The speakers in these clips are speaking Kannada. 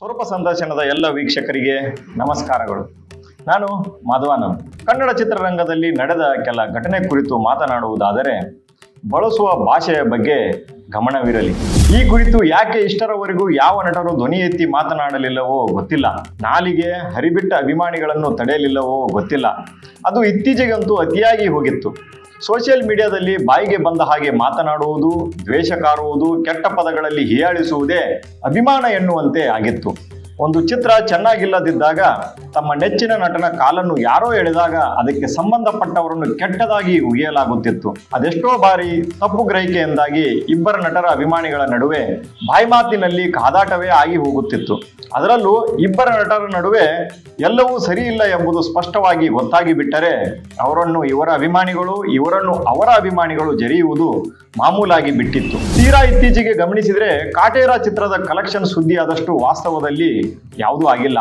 ಸ್ವರೂಪ ಸಂದರ್ಶನದ ಎಲ್ಲ ವೀಕ್ಷಕರಿಗೆ ನಮಸ್ಕಾರಗಳು. ನಾನು ಮಾಧವಾನಂದ್. ಕನ್ನಡ ಚಿತ್ರರಂಗದಲ್ಲಿ ನಡೆದ ಕೆಲ ಘಟನೆ ಕುರಿತು ಮಾತನಾಡುವುದಾದರೆ, ಬಳಸುವ ಭಾಷೆಯ ಬಗ್ಗೆ ಗಮನವಿರಲಿ. ಈ ಕುರಿತು ಯಾಕೆ ಇಷ್ಟರವರೆಗೂ ಯಾವ ನಟರು ಧ್ವನಿ ಎತ್ತಿ ಮಾತನಾಡಲಿಲ್ಲವೋ ಗೊತ್ತಿಲ್ಲ. ನಾಲಿಗೆ ಹರಿಬಿಟ್ಟ ಅಭಿಮಾನಿಗಳನ್ನು ತಡೆಯಲಿಲ್ಲವೋ ಗೊತ್ತಿಲ್ಲ. ಅದು ಇತ್ತೀಚೆಗಂತೂ ಅತಿಯಾಗಿ ಹೋಗಿತ್ತು. ಸೋಷಿಯಲ್ ಮೀಡಿಯಾದಲ್ಲಿ ಬಾಯಿಗೆ ಬಂದ ಹಾಗೆ ಮಾತನಾಡುವುದು ದ್ವೇಷ ಕಾರುವುದು ಕೆಟ್ಟ ಪದಗಳಲ್ಲಿ ಹೀಯಾಳಿಸುವುದೇ ಅಭಿಮಾನ ಎನ್ನುವಂತೆ ಆಗಿತ್ತು. ಒಂದು ಚಿತ್ರ ಚೆನ್ನಾಗಿಲ್ಲದಿದ್ದಾಗ ತಮ್ಮ ನೆಚ್ಚಿನ ನಟನ ಕಾಲನ್ನು ಯಾರೋ ಎಳೆದಾಗ ಅದಕ್ಕೆ ಸಂಬಂಧಪಟ್ಟವರನ್ನು ಕೆಟ್ಟದಾಗಿ ಉಗಿಯಲಾಗುತ್ತಿತ್ತು. ಅದೆಷ್ಟೋ ಬಾರಿ ತಪ್ಪು ಗ್ರಹಿಕೆಯಿಂದಾಗಿ ಇಬ್ಬರ ನಟರ ಅಭಿಮಾನಿಗಳ ನಡುವೆ ಬಾಯ್ಮಾತಿನಲ್ಲಿ ಕಾದಾಟವೇ ಆಗಿ ಹೋಗುತ್ತಿತ್ತು. ಅದರಲ್ಲೂ ಇಬ್ಬರ ನಟರ ನಡುವೆ ಎಲ್ಲವೂ ಸರಿಯಿಲ್ಲ ಎಂಬುದು ಸ್ಪಷ್ಟವಾಗಿ ಗೊತ್ತಾಗಿ ಬಿಟ್ಟರೆ ಅವರನ್ನು ಇವರ ಅಭಿಮಾನಿಗಳು, ಇವರನ್ನು ಅವರ ಅಭಿಮಾನಿಗಳು ಜರಿಯುವುದು ಮಾಮೂಲಾಗಿ ಬಿಟ್ಟಿತ್ತು. ತೀರಾ ಇತ್ತೀಚೆಗೆ ಗಮನಿಸಿದರೆ ಕಾಟೇರ ಚಿತ್ರದ ಕಲೆಕ್ಷನ್ ಸುದ್ದಿ ಆದಷ್ಟು ವಾಸ್ತವದಲ್ಲಿ ಯಾವುದೂ ಆಗಿಲ್ಲ.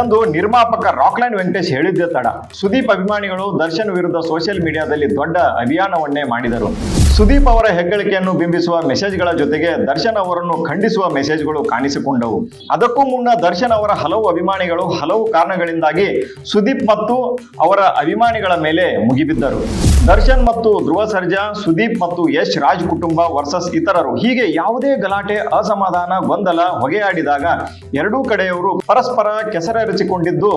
ಎಂದು ನಿರ್ಮಾಪಕ ರಾಕ್ಲೈನ್ ವೆಂಕಟೇಶ್ ಹೇಳಿದ್ದೆ ತಡ. ಸುದೀಪ್ ಅಭಿಮಾನಿಗಳು ದರ್ಶನ್ ವಿರುದ್ಧ ಸೋಷಿಯಲ್ ಮೀಡಿಯಾದಲ್ಲಿ ದೊಡ್ಡ ಅಭಿಯಾನವನ್ನೇ ಮಾಡಿದರು. ಸುದೀಪ್ ಅವರ ಹೆಗ್ಗಳಿಕೆಯನ್ನು ಬಿಂಬಿಸುವ ಮೆಸೇಜ್ಗಳ ಜೊತೆಗೆ ದರ್ಶನ್ ಅವರನ್ನು ಖಂಡಿಸುವ ಮೆಸೇಜ್ಗಳು ಕಾಣಿಸಿಕೊಂಡವು. ಅದಕ್ಕೂ ಮುನ್ನ ದರ್ಶನ್ ಅವರ ಹಲವು ಅಭಿಮಾನಿಗಳು ಹಲವು ಕಾರಣಗಳಿಂದಾಗಿ ಸುದೀಪ್ ಮತ್ತು ಅವರ ಅಭಿಮಾನಿಗಳ ಮೇಲೆ ಮುಗಿಬಿದ್ದರು. ದರ್ಶನ್ ಮತ್ತು ಧ್ರುವ ಸರ್ಜಾ ಸುದೀಪ್ ಮತ್ತು ಯಶ್ ರಾಜ್ ಕುಟುಂಬ ವರ್ಸಸ್ ಇತರರು ಹೀಗೆ ಯಾವುದೇ ಗಲಾಟೆ, ಅಸಮಾಧಾನ, ಗೊಂದಲ ಹೊಗೆಯಾಡಿದಾಗ ಎರಡೂ ಕಡೆಯವರು ಪರಸ್ಪರ ಕೆಸರೆರಚಿಕೊಂಡಿದ್ದು,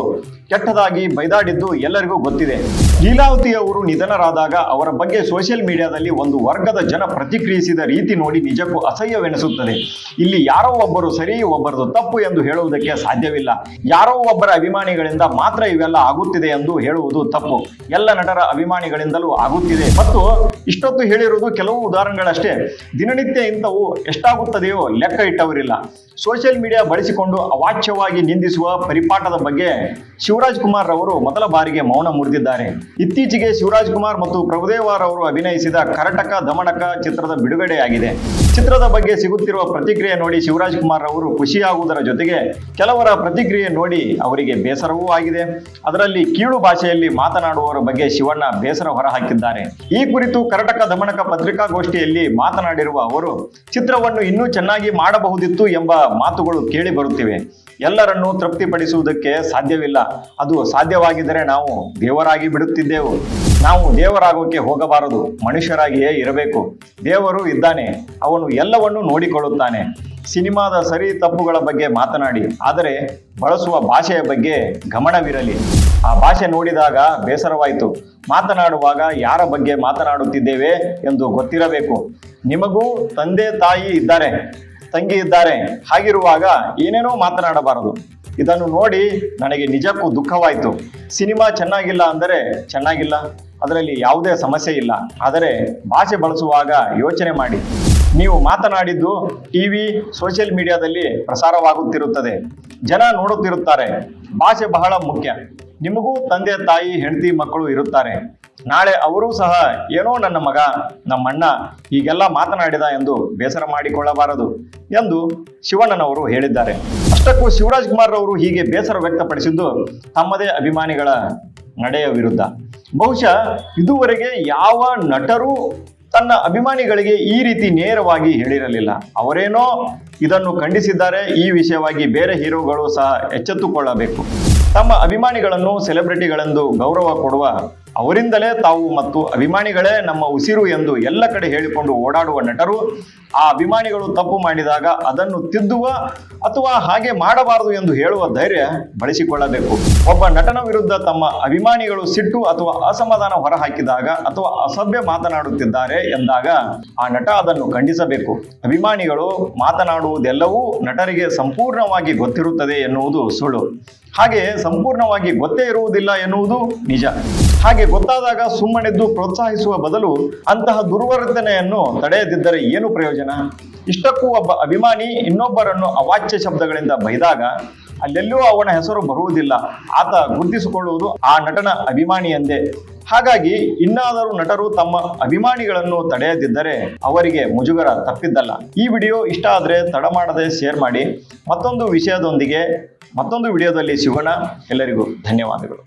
ಕೆಟ್ಟದಾಗಿ ಬೈದಾಡಿದ್ದು ಎಲ್ಲರಿಗೂ ಗೊತ್ತಿದೆ. ಲೀಲಾವತಿ ಅವರು ನಿಧನರಾದಾಗ ಅವರ ಬಗ್ಗೆ ಸೋಷಿಯಲ್ ಮೀಡಿಯಾದಲ್ಲಿ ಒಂದು ವರ್ಗದ ಜನ ಪ್ರತಿಕ್ರಿಯಿಸಿದ ರೀತಿ ನೋಡಿ ನಿಜಕ್ಕೂ ಅಸಹ್ಯವೆನಿಸುತ್ತದೆ. ಇಲ್ಲಿ ಯಾರೋ ಒಬ್ಬರು ಸರಿ, ಒಬ್ಬರದು ತಪ್ಪು ಎಂದು ಹೇಳುವುದಕ್ಕೆ ಸಾಧ್ಯವಿಲ್ಲ. ಯಾರೋ ಒಬ್ಬರ ಅಭಿಮಾನಿಗಳಿಂದ ಮಾತ್ರ ಇವೆಲ್ಲ ಆಗುತ್ತಿದೆ ಎಂದು ಹೇಳುವುದು ತಪ್ಪು. ಎಲ್ಲ ನಟರ ಅಭಿಮಾನಿಗಳಿಂದಲೂ ಆಗುತ್ತಿದೆ. ಮತ್ತು ಇಷ್ಟೊತ್ತು ಹೇಳಿರುವುದು ಕೆಲವು ಉದಾಹರಣೆಗಳಷ್ಟೇ. ದಿನನಿತ್ಯ ಇಂಥವು ಎಷ್ಟಾಗುತ್ತದೆಯೋ ಲೆಕ್ಕ ಇಟ್ಟವರಿಲ್ಲ. ಸೋಷಿಯಲ್ ಮೀಡಿಯಾ ಬಳಸಿಕೊಂಡು ಅವಾಚ್ಯವಾಗಿ ನಿಂದಿಸುವ ಪರಿಪಾಠದ ಬಗ್ಗೆ ಶಿವರಾಜ್ ಕುಮಾರ್ ರವರು ಮೊದಲ ಬಾರಿಗೆ ಮೌನ ಮುರಿದಿದ್ದಾರೆ. ಇತ್ತೀಚೆಗೆ ಶಿವರಾಜ್ ಕುಮಾರ್ ಮತ್ತು ಪ್ರಭುದೇವಾರ್ ಅವರು ಅಭಿನಯಿಸಿದ ಕರಟಕ ದಮನಕ ಚಿತ್ರದ ಬಿಡುಗಡೆಯಾಗಿದೆ ಚಿತ್ರದ ಬಗ್ಗೆ ಸಿಗುತ್ತಿರುವ ಪ್ರತಿಕ್ರಿಯೆ ನೋಡಿ ಶಿವರಾಜ್ ಕುಮಾರ್ ಅವರು ಖುಷಿಯಾಗುವುದರ ಜೊತೆಗೆ ಕೆಲವರ ಪ್ರತಿಕ್ರಿಯೆ ನೋಡಿ ಅವರಿಗೆ ಬೇಸರವೂ ಆಗಿದೆ. ಅದರಲ್ಲಿ ಕೀಳು ಭಾಷೆಯಲ್ಲಿ ಮಾತನಾಡುವವರ ಬಗ್ಗೆ ಶಿವಣ್ಣ ಬೇಸರ ಹೊರಹಾಕಿದ್ದಾರೆ. ಈ ಕುರಿತು ಕರ್ನಾಟಕ ದಮನಕ ಪತ್ರಿಕಾಗೋಷ್ಠಿಯಲ್ಲಿ ಮಾತನಾಡಿರುವ ಅವರು, ಚಿತ್ರವನ್ನು ಇನ್ನೂ ಚೆನ್ನಾಗಿ ಮಾಡಬಹುದಿತ್ತು ಎಂಬ ಮಾತುಗಳು ಕೇಳಿ ಬರುತ್ತಿವೆ. ಎಲ್ಲರನ್ನೂ ತೃಪ್ತಿಪಡಿಸುವುದಕ್ಕೆ ಸಾಧ್ಯವಿಲ್ಲ. ಅದು ಸಾಧ್ಯವಾಗಿದ್ದರೆ ನಾವು ದೇವರಾಗಿ ಬಿಡುತ್ತಿದ್ದೆವು. ನಾವು ದೇವರಾಗೋಕೆ ಹೋಗಬಾರದು. ಮನುಷ್ಯರಾಗಿಯೇ ಇರಬೇಕು. ದೇವರು ಇದ್ದಾನೆ. ಅವನು ಎಲ್ಲವನ್ನೂ ನೋಡಿಕೊಳ್ಳುತ್ತಾನೆ. ಸಿನಿಮಾದ ಸರಿ ತಪ್ಪುಗಳ ಬಗ್ಗೆ ಮಾತನಾಡಿ, ಆದರೆ ಬಳಸುವ ಭಾಷೆಯ ಬಗ್ಗೆ ಗಮನವಿರಲಿ. ಆ ಭಾಷೆ ನೋಡಿದಾಗ ಬೇಸರವಾಯಿತು. ಮಾತನಾಡುವಾಗ ಯಾರ ಬಗ್ಗೆ ಮಾತನಾಡುತ್ತಿದ್ದೇವೆ ಎಂದು ಗೊತ್ತಿರಬೇಕು. ನಿಮಗೂ ತಂದೆ ತಾಯಿ ಇದ್ದಾರೆ, ತಂಗಿ ಇದ್ದಾರೆ. ಹಾಗಿರುವಾಗ ಏನೇನೋ ಮಾತನಾಡಬಾರದು. ಇದನ್ನು ನೋಡಿ ನನಗೆ ನಿಜಕ್ಕೂ ದುಃಖವಾಯಿತು. ಸಿನಿಮಾ ಚೆನ್ನಾಗಿಲ್ಲ ಅಂದರೆ ಚೆನ್ನಾಗಿಲ್ಲ. ಅದರಲ್ಲಿ ಯಾವುದೇ ಸಮಸ್ಯೆ ಇಲ್ಲ. ಆದರೆ ಭಾಷೆ ಬಳಸುವಾಗ ಯೋಚನೆ ಮಾಡಿ. ನೀವು ಮಾತನಾಡಿದ್ದು ಟಿವಿ, ಸೋಷಿಯಲ್ ಮೀಡಿಯಾದಲ್ಲಿ ಪ್ರಸಾರವಾಗುತ್ತಿರುತ್ತದೆ. ಜನ ನೋಡುತ್ತಿರುತ್ತಾರೆ. ಭಾಷೆ ಬಹಳ ಮುಖ್ಯ. ನಿಮಗೂ ತಂದೆ, ತಾಯಿ, ಹೆಂಡತಿ ಮಕ್ಕಳು ಇರುತ್ತಾರೆ. ನಾಳೆ ಅವರೂ ಸಹ ಏನೋ ನನ್ನ ಮಗ, ನಮ್ಮಣ್ಣ ಹೀಗೆಲ್ಲ ಮಾತನಾಡಿದ ಎಂದು ಬೇಸರ ಮಾಡಿಕೊಳ್ಳಬಾರದು ಎಂದು ಶಿವಣ್ಣನವರು ಹೇಳಿದ್ದಾರೆ. ಅಷ್ಟಕ್ಕೂ ಶಿವರಾಜ್ ಕುಮಾರ್ ಅವರು ಹೀಗೆ ಬೇಸರ ವ್ಯಕ್ತಪಡಿಸಿದ್ದು ತಮ್ಮದೇ ಅಭಿಮಾನಿಗಳ ನಡೆಯ ವಿರುದ್ಧ. ಬಹುಶಃ ಇದುವರೆಗೆ ಯಾವ ನಟರು ತನ್ನ ಅಭಿಮಾನಿಗಳಿಗೆ ಈ ರೀತಿ ನೇರವಾಗಿ ಹೇಳಿರಲಿಲ್ಲ. ಅವರೇನೋ ಇದನ್ನು ಖಂಡಿಸಿದ್ದಾರೆ, ಈ ವಿಷಯವಾಗಿ ಬೇರೆ ಹೀರೋಗಳು ಸಹ ಎಚ್ಚೆತ್ತುಕೊಳ್ಳಬೇಕು. ತಮ್ಮ ಅಭಿಮಾನಿಗಳನ್ನು, ಸೆಲೆಬ್ರಿಟಿಗಳೆಂದು ಗೌರವ ಕೊಡುವ ಅವರಿಂದಲೇ ತಾವು ಮತ್ತು ಅಭಿಮಾನಿಗಳೇ ನಮ್ಮ ಉಸಿರು ಎಂದು ಎಲ್ಲ ಕಡೆ ಹೇಳಿಕೊಂಡು ಓಡಾಡುವ ನಟರು, ಆ ಅಭಿಮಾನಿಗಳು ತಪ್ಪು ಮಾಡಿದಾಗ ಅದನ್ನು ತಿದ್ದುವ ಅಥವಾ ಹಾಗೆ ಮಾಡಬಾರದು ಎಂದು ಹೇಳುವ ಧೈರ್ಯ ಬಳಸಿಕೊಳ್ಳಬೇಕು. ಒಬ್ಬ ನಟನ ವಿರುದ್ಧ ತಮ್ಮ ಅಭಿಮಾನಿಗಳು ಸಿಟ್ಟು ಅಥವಾ ಅಸಮಾಧಾನ ಹೊರಹಾಕಿದಾಗ ಅಥವಾ ಅಸಭ್ಯ ಮಾತನಾಡುತ್ತಿದ್ದಾರೆ ಎಂದಾಗ ಆ ನಟ ಅದನ್ನು ಖಂಡಿಸಬೇಕು. ಅಭಿಮಾನಿಗಳು ಮಾತನಾಡುವುದೆಲ್ಲವೂ ನಟರಿಗೆ ಸಂಪೂರ್ಣವಾಗಿ ಗೊತ್ತಿರುತ್ತದೆ ಎನ್ನುವುದು ಸುಳ್ಳು. ಹಾಗೆ ಸಂಪೂರ್ಣವಾಗಿ ಗೊತ್ತೇ ಇರುವುದಿಲ್ಲ ಎನ್ನುವುದು ನಿಜ. ಹಾಗೆ ಗೊತ್ತಾದಾಗ ಸುಮ್ಮನೆದ್ದು ಪ್ರೋತ್ಸಾಹಿಸುವ ಬದಲು ಅಂತಹ ದುರ್ವರ್ತನೆಯನ್ನು ತಡೆಯದಿದ್ದರೆ ಏನು ಪ್ರಯೋಜನ? ಇಷ್ಟಕ್ಕೂ ಒಬ್ಬ ಅಭಿಮಾನಿ ಇನ್ನೊಬ್ಬರನ್ನು ಅವಾಚ್ಯ ಶಬ್ದಗಳಿಂದ ಬೈದಾಗ ಅಲ್ಲೆಲ್ಲೂ ಅವನ ಹೆಸರು ಬರುವುದಿಲ್ಲ. ಆತ ಗುರುತಿಸಿಕೊಳ್ಳುವುದು ಆ ನಟನ ಅಭಿಮಾನಿ ಎಂದೇ. ಹಾಗಾಗಿ ಇನ್ನಾದರೂ ನಟರು ತಮ್ಮ ಅಭಿಮಾನಿಗಳನ್ನು ತಡೆಯದಿದ್ದರೆ ಅವರಿಗೆ ಮುಜುಗರ ತಪ್ಪಿದ್ದಲ್ಲ. ಈ ವಿಡಿಯೋ ಇಷ್ಟ ಆದರೆ ತಡ ಮಾಡದೆ ಶೇರ್ ಮಾಡಿ. ಮತ್ತೊಂದು ವಿಷಯದೊಂದಿಗೆ, ಮತ್ತೊಂದು ವಿಡಿಯೋದಲ್ಲಿ ಸಿಗೋಣ. ಎಲ್ಲರಿಗೂ ಧನ್ಯವಾದಗಳು.